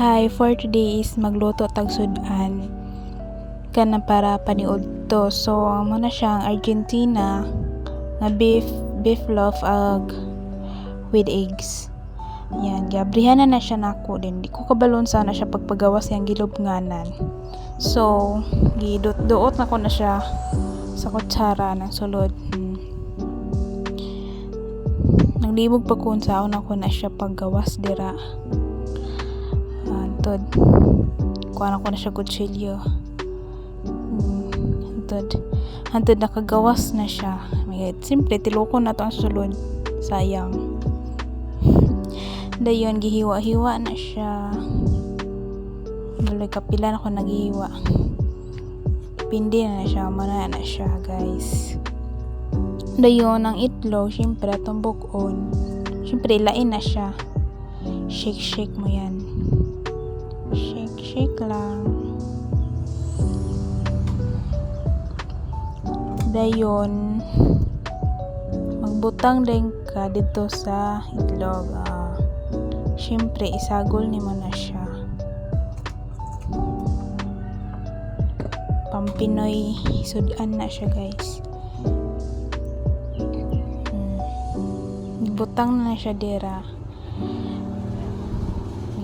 Hi, for today is magluto tag sudan kana para paniud to. So, mo na siyang Argentina na beef beef loaf ag with eggs. Yan, gabrihan na na siya nako din. Di ko kabalon sana siya pagpagawas yang gilubnganan. So, gidot-duot na ko na siya sa kutsara ng sulod. Hmm. Naglibog pa kun sa una ko na siya paggawas dira. Antod. Kuha na ko na siya kutsilyo. Hmm. Antod. Antod nakagawas na siya. May simple tiloko na to ang sulod. Sayang. Dayon gihiwa-hiwa na siya. Baloy kapila na ko naghihiwa. Pindi na na siya, mana na siya, guys. Dayon ang itlog, syempre atong bukon. Syempre lain na siya. Shake shake mo yan. Shake lang. Dayon magbutang din ka dito sa itlog. Ah, syempre isagol ni mo na siya. Pampinoy sudan na siya guys. Hmm. Butang na siya dira.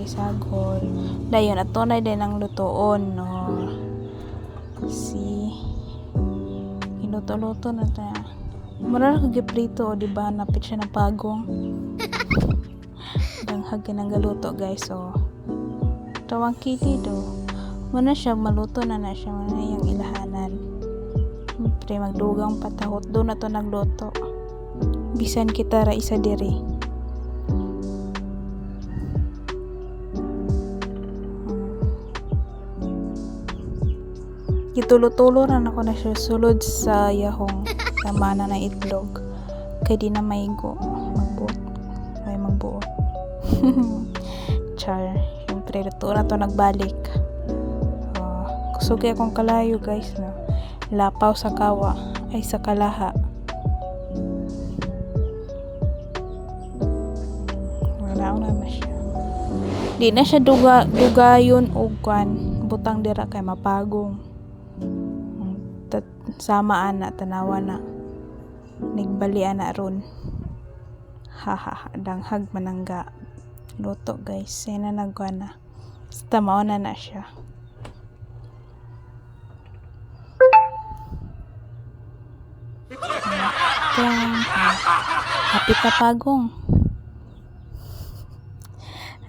Isagol. Dayon ato na din ang lutoon no. Si Iluto-luto na ta. Mura na kagiprito o di ba napit siya ng pagong. Danghag ng galuto guys so. Tawang kili do. Muna siya maluto na na siya muna yung ilahanan. Siyempre magdugang patahot doon na to nagluto. Bisan kita ra isa diri. Gitulo-tulo na ako na siya sulod sa yahong sa mana na itlog. Kay di na maigo. Magbuot. May magbuot. Char. Siyempre, ito na to nagbalik. Uh, kusugay akong kalayo guys no. Lapaw sa kawa. Ay sa kalaha. Wala na na siya. Di na siya duga, dugayon o kwan. Butang dira kay mapagong sama ana tanawa na. Nigbali ana ron. Haha danghag manangga. Luto guys. Sena nagwa na. Basta mao na siya. Hapit na pagong.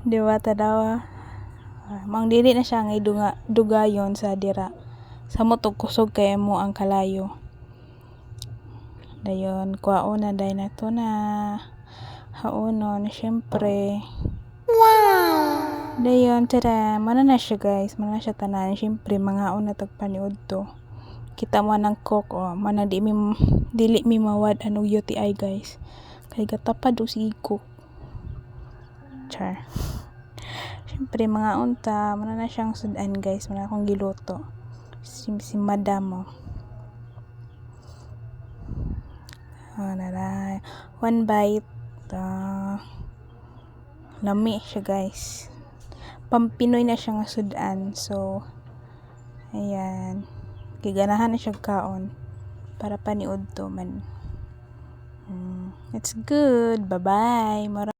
Di ba tadawa? Mang dili na siya ngay duga, dugayon sa dira sa mo kusog kay mo ang kalayo. Dayon kuwaon na day na to na. Haunon syempre. Wow! Dayon tada mana na siya guys. Mana na siya tanan. Syempre mga una tagpaniud to. Kita mo ng cook oh. Mana di mi dili mi mawad anong UTI guys. Kay gatapad o si cook char. Syempre mga unta mana na siyang sudan guys. Mana akong giluto si, si madam oh. Oh. One bite. Uh, lami siya guys. Pampinoy na siya nga sudan. So, ayan. Kiganahan na siya kaon. Para paniud to man. Mm, it's good. Bye-bye.